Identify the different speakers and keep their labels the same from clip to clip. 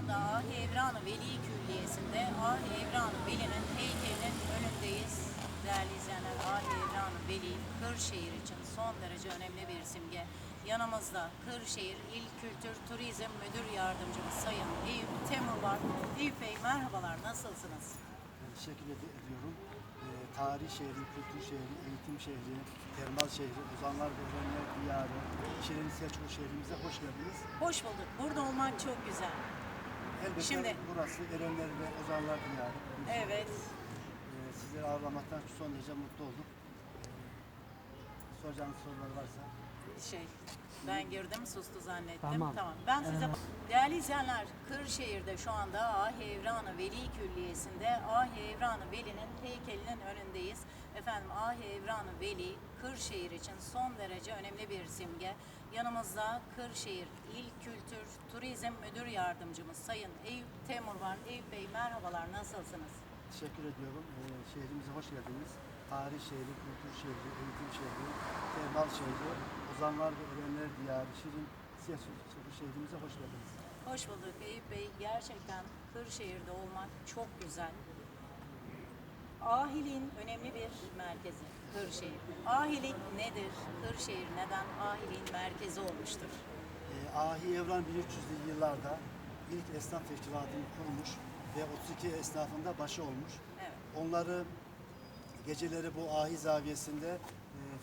Speaker 1: anda Ahi Evranı Veli Külliyesi'nde Ahi Evranı Veli'nin heykelinin önündeyiz. Değerli izleyenler Ahi Evranı Veli Kırşehir için son derece önemli bir simge. Yanımızda Kırşehir İl Kültür Turizm Müdür Yardımcımız Sayın Eyüp Temur var. Eyüp Bey merhabalar nasılsınız?
Speaker 2: Teşekkür ed- ediyorum. Ee, tarih şehri, kültür şehri, eğitim şehri, termal şehri, ozanlar ve öğrenler diyarı, Şirin Selçuklu şehrimize hoş geldiniz.
Speaker 1: Hoş bulduk. Burada olmak çok güzel.
Speaker 2: Elbette
Speaker 1: Şimdi-
Speaker 2: burası Erenler ve Ozanlar diyarı.
Speaker 1: Evet.
Speaker 2: Ee, sizleri ağırlamaktan son derece mutlu olduk. Ee, soracağınız sorular varsa.
Speaker 1: Şey ben girdim sustu zannettim.
Speaker 2: Tamam.
Speaker 1: Ben size değerli izleyenler Kırşehir'de şu anda Ahi Evranı Veli Külliyesi'nde Ahi Evranı Veli'nin heykelinin önündeyiz. Efendim Ahi Evranı Veli Kırşehir için son derece önemli bir simge. Yanımızda Kırşehir İl Kültür Turizm Müdür Yardımcımız Sayın Eyüp Temur var. Eyüp Bey merhabalar nasılsınız?
Speaker 2: Teşekkür ediyorum. Ee, şehrimize hoş geldiniz. Tarih şehri, kültür şehri, eğitim şehri, termal şehri, ozanlar ve öğrenler diyarı, Şirin Selçuklu şehrimize hoş geldiniz.
Speaker 1: Hoş bulduk Eyüp Bey. Gerçekten Kırşehir'de olmak çok güzel. Ahiliğin önemli bir merkezi Kırşehir. Ahilik nedir? Kırşehir neden ahiliğin merkezi olmuştur?
Speaker 2: Ee, Ahi Evran 1300'lü yıllarda ilk esnaf teşkilatını kurmuş ve 32 esnafında başı olmuş.
Speaker 1: Evet.
Speaker 2: Onları geceleri bu Ahi zaviyesinde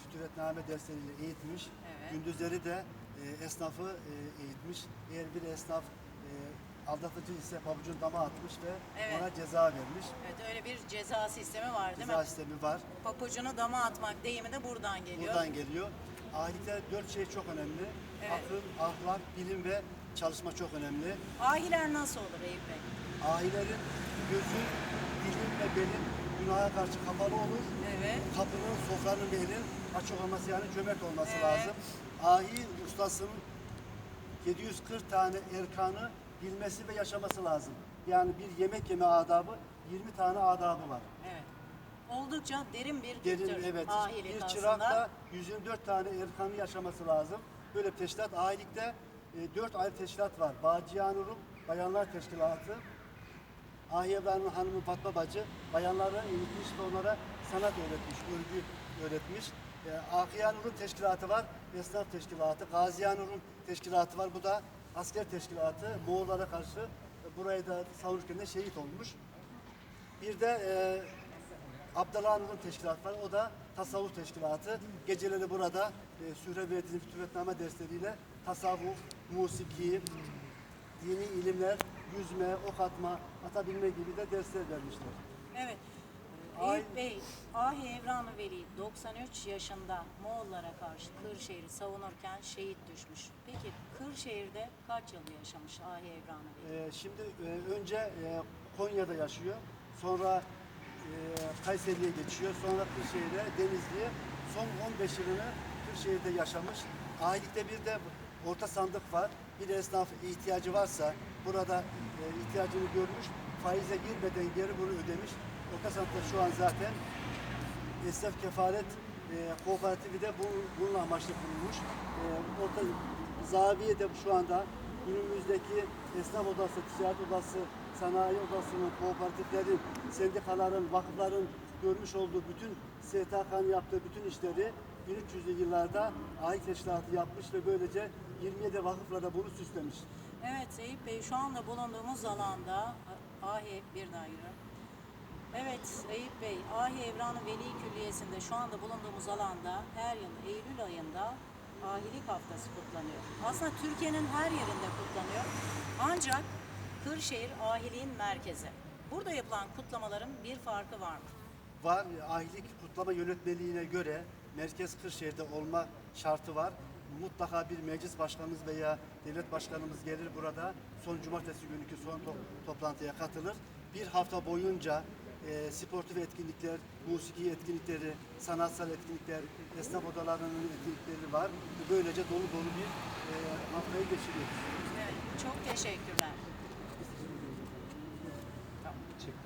Speaker 2: e, fütüretname dersleriyle eğitmiş.
Speaker 1: Evet.
Speaker 2: Gündüzleri de e, esnafı e, eğitmiş. Eğer bir esnaf e, aldatıcı ise pabucun dama atmış ve
Speaker 1: Evet.
Speaker 2: ona ceza vermiş.
Speaker 1: Evet öyle bir ceza sistemi var değil
Speaker 2: Ceza
Speaker 1: mi?
Speaker 2: sistemi var.
Speaker 1: Papucunu dama atmak deyimi de buradan geliyor.
Speaker 2: Buradan geliyor. Ahilikte dört şey çok önemli.
Speaker 1: Evet.
Speaker 2: Akıl, ahlak, bilim ve çalışma çok önemli.
Speaker 1: Ahiler nasıl olur Eyüp Bey?
Speaker 2: Ahilerin gözü, dilim ve belin günaha karşı kapalı olur.
Speaker 1: Evet.
Speaker 2: Kapının, sofranın elin açık olması yani cömert olması
Speaker 1: Evet.
Speaker 2: lazım. Ahi ustasının 740 tane erkanı bilmesi ve yaşaması lazım. Yani bir yemek yeme adabı 20 tane adabı var.
Speaker 1: Evet. Oldukça derin bir
Speaker 2: Derin
Speaker 1: kültür
Speaker 2: evet.
Speaker 1: ahilik
Speaker 2: Bir
Speaker 1: aslında.
Speaker 2: çırakta 124 tane erkanı yaşaması lazım. Böyle bir teşkilat ahilikte e, 4 ayrı teşkilat var. Bağcıyanurum Bayanlar Teşkilatı. Ahi Evran'ın hanımı Fatma Bacı bayanlara eğitmiş ve onlara sanat öğretmiş, örgü öğretmiş. E, Ahiyanur'un teşkilatı var, esnaf teşkilatı. Gaziyanur'un teşkilatı var. Bu da asker teşkilatı. Moğollara karşı e, burayı da savunurken şehit olmuş. Bir de e, Abdallah Nur'un teşkilatı var. O da tasavvuf teşkilatı. Geceleri burada e, Sühre ve Edin Fütüretname dersleriyle tasavvuf, musiki, dini ilimler, yüzme, ok atma, atabilme gibi de dersler vermişler.
Speaker 1: Evet.
Speaker 2: Ay-
Speaker 1: Eyüp Bey, Ahi Evranı Veli 93 yaşında Moğollara karşı Kırşehir'i savunurken şehit düşmüş. Peki Kırşehir'de kaç yıl yaşamış Ahi Evranı Veli?
Speaker 2: E, şimdi e, önce e, Konya'da yaşıyor. Sonra e, Kayseri'ye geçiyor. Sonra Kırşehir'e, Denizli'ye. Son 15 yılını Kırşehir'de yaşamış. Ailelikte bir de orta sandık var. Bir esnaf ihtiyacı varsa burada e, ihtiyacını görmüş. Faize girmeden geri bunu ödemiş. Orta sandıkta şu an zaten esnaf kefaret e, kooperatifi de bu, bununla amaçlı kurulmuş. E, orta zaviye de şu anda günümüzdeki esnaf odası, ticaret odası, sanayi odasının, kooperatiflerin, sendikaların, vakıfların görmüş olduğu bütün STK'nın yaptığı bütün işleri 1300'lü yıllarda ait teşkilatı yapmış ve böylece 27 vakıfla da bunu süslemiş.
Speaker 1: Evet Eyüp Bey şu anda bulunduğumuz alanda Ahi bir yürü. Evet Eyüp Bey, Ahi Evranı Veli Külliyesi'nde şu anda bulunduğumuz alanda her yıl Eylül ayında Ahilik Haftası kutlanıyor. Aslında Türkiye'nin her yerinde kutlanıyor. Ancak Kırşehir Ahiliğin merkezi. Burada yapılan kutlamaların bir farkı var mı?
Speaker 2: Var. Ahilik kutlama yönetmeliğine göre Merkez Kırşehir'de olma şartı var. Mutlaka bir meclis başkanımız veya devlet başkanımız gelir burada. Son cumartesi günkü son to- toplantıya katılır. Bir hafta boyunca e, sportif etkinlikler, musiki etkinlikleri, sanatsal etkinlikler, esnaf odalarının etkinlikleri var. Böylece dolu dolu bir e, haftayı geçiriyoruz.
Speaker 1: Çok teşekkürler.